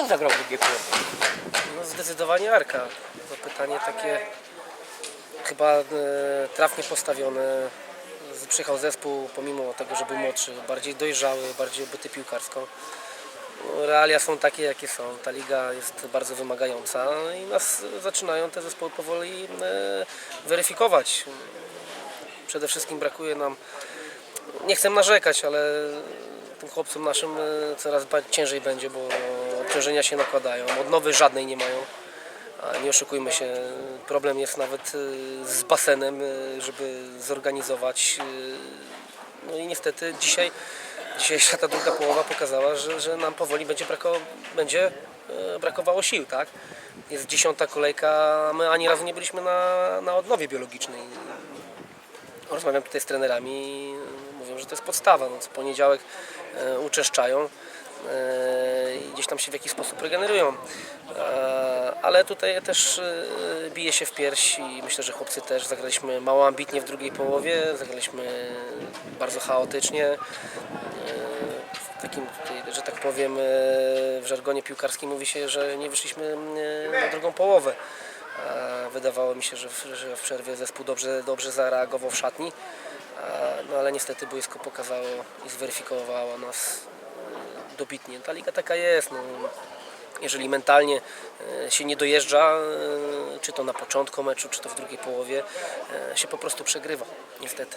Kto zagrał w drugiej połowie? No zdecydowanie Arka. To pytanie takie chyba e, trafnie postawione. Przyjechał zespół, pomimo tego, że był młodszy, bardziej dojrzały, bardziej obyty piłkarsko. No, Realia są takie, jakie są. Ta liga jest bardzo wymagająca i nas zaczynają te zespoły powoli e, weryfikować. Przede wszystkim brakuje nam, nie chcę narzekać, ale tym chłopcom naszym e, coraz ciężej będzie, bo obciążenia się nakładają. Odnowy żadnej nie mają. A nie oszukujmy się, problem jest nawet y, z basenem, y, żeby zorganizować. No i niestety dzisiaj, dzisiejsza ta druga połowa pokazała, że, że nam powoli będzie, brako, będzie brakowało sił, tak? Jest dziesiąta kolejka, a my ani razu nie byliśmy na, na odnowie biologicznej. Rozmawiam tutaj z trenerami że to jest podstawa. No, co poniedziałek e, uczeszczają e, i gdzieś tam się w jakiś sposób regenerują. E, ale tutaj też e, bije się w pierś i myślę, że chłopcy też zagraliśmy mało ambitnie w drugiej połowie, zagraliśmy bardzo chaotycznie. W takim, że tak powiem, w żargonie piłkarskim mówi się, że nie wyszliśmy na drugą połowę. Wydawało mi się, że w, przerwie zespół dobrze, dobrze zareagował w szatni, no ale niestety boisko pokazało i zweryfikowało nas e, dobitnie. Ta liga taka jest. No. Jeżeli mentalnie e, się nie dojeżdża, e, czy to na początku meczu, czy to w drugiej połowie, e, się po prostu przegrywa, niestety.